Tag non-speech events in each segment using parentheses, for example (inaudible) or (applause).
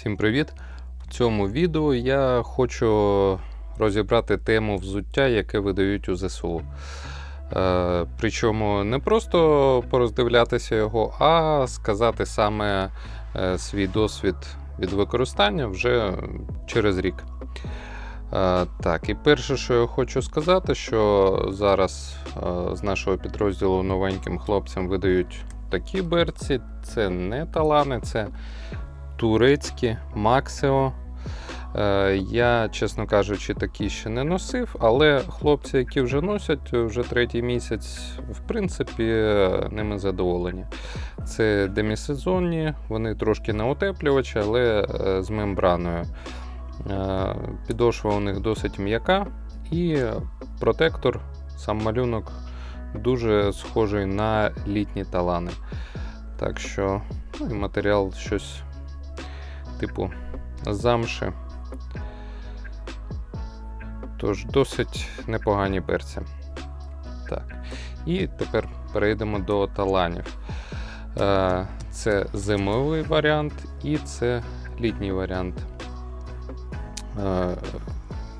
Всім привіт! В цьому відео я хочу розібрати тему взуття, яке видають у ЗСУ. Е, причому не просто пороздивлятися його, а сказати саме е, свій досвід від використання вже через рік. Е, так, і перше, що я хочу сказати, що зараз е, з нашого підрозділу новеньким хлопцям видають такі берці. Це не талани, це турецькі Максео. Е, Я, чесно кажучи, такі ще не носив, але хлопці, які вже носять вже третій місяць, в принципі, ними задоволені. Це демісезонні, вони трошки на утеплювачі, але е, з мембраною. Е, Підошва у них досить м'яка, і протектор, сам малюнок дуже схожий на літні талани. Так що ну, і матеріал щось типу замши. Тож досить непогані берці. Так. І тепер перейдемо до таланів. Е, Це зимовий варіант і це літній варіант. Е,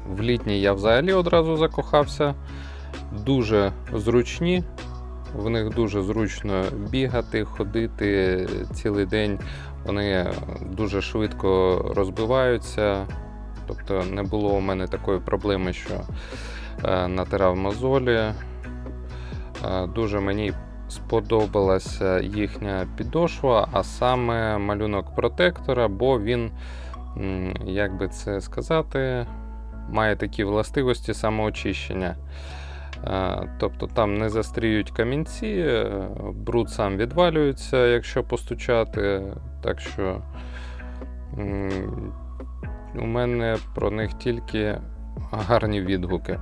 В літній я взагалі одразу закохався. Дуже зручні, в них дуже зручно бігати, ходити цілий день. Вони дуже швидко розбиваються. Тобто не було у мене такої проблеми, що е, натирав мозолі. Е, дуже мені сподобалася їхня підошва, а саме малюнок протектора, бо він, як би це сказати, має такі властивості самоочищення. Е, Тобто там не застріють камінці, е, бруд сам відвалюється, якщо постучати. Так що у мене про них тільки гарні відгуки.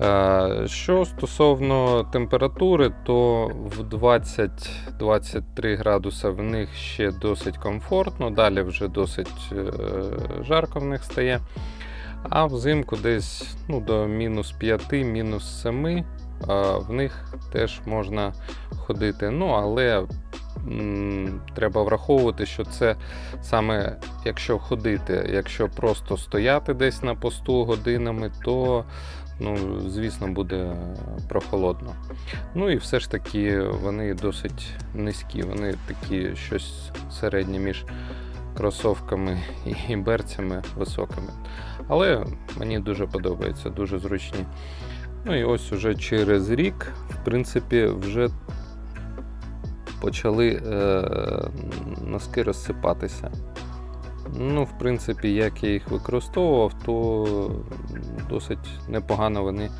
Е, Що стосовно температури, то в 20-23 градуса в них ще досить комфортно, далі вже досить жарко в них стає. А взимку десь ну, до мінус 5, мінус 7 в них теж можна ходити. Ну, але треба враховувати, що це саме якщо ходити, якщо просто стояти десь на посту годинами, то ну, звісно буде прохолодно. Ну і все ж таки вони досить низькі, вони такі щось середнє між кросовками і берцями високими. Але мені дуже подобається, дуже зручні. Ну і ось уже через рік, в принципі, вже почали е, носки розсипатися. Ну, в принципі, як я їх використовував, то досить непогано вони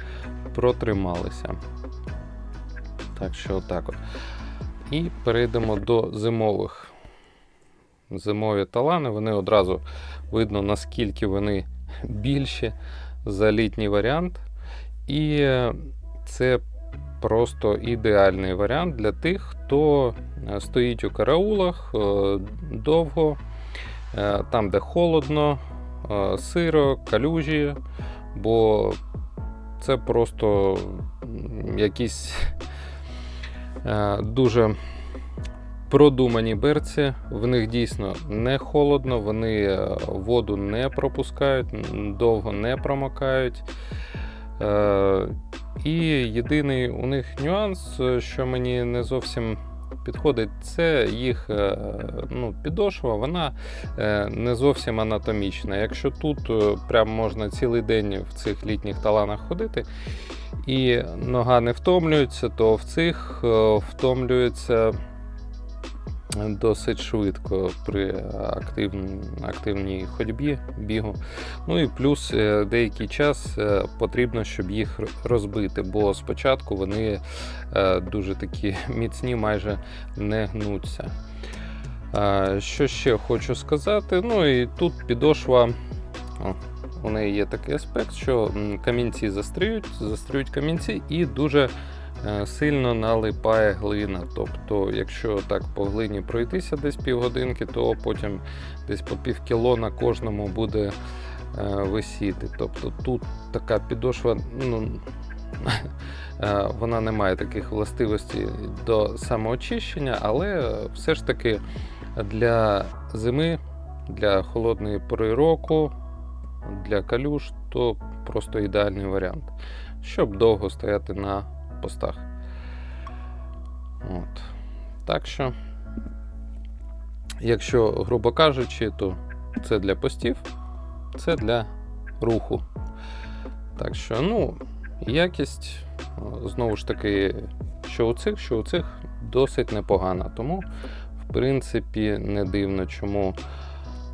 протрималися. Так що отак от. І перейдемо до зимових. Зимові талани, вони одразу видно, наскільки вони більші за літній варіант. І це просто ідеальний варіант для тих, хто е, стоїть у караулах е, довго, е, там, де холодно, сиро, калюжі, бо це просто якісь дуже продумані берці. В них дійсно не холодно, вони воду не пропускають, довго не промокають. І єдиний у них нюанс, що мені не зовсім підходить, це їх ну, підошва, вона не зовсім анатомічна. Якщо тут прям можна цілий день в цих літніх таланах ходити, і нога не втомлюється, то в цих втомлюється досить швидко при актив, активній ходьбі бігу. Ну і плюс е, деякий час е, потрібно, щоб їх розбити, бо спочатку вони е, дуже такі (laughs) міцні, майже не гнуться. Що ще хочу сказати? Ну і тут підошва. У неї є такий аспект, що камінці застріють, застріють камінці і дуже сильно налипає глина. Тобто, якщо так по глині пройтися десь півгодинки, то потім десь по пів кіло на кожному буде е, висіти. Тобто тут така підошва, ну, (laughs) е, вона не має таких властивостей до самоочищення, але все ж таки для зими для холодної пори року, для калюш, то просто ідеальний варіант, щоб довго стояти на постах. От. Так що, якщо, грубо кажучи, то це для постів, це для руху. Так що, ну, якість, знову ж таки, що у цих, що у цих досить непогана. Тому, в принципі, не дивно, чому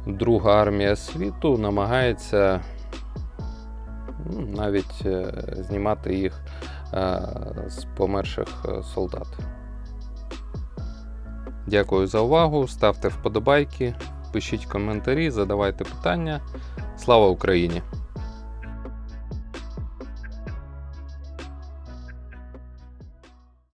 друга армія світу намагається ну, навіть е, знімати їх з померших е, солдат. Дякую за увагу. Ставте вподобайки, пишіть коментарі, задавайте питання. Слава Україні!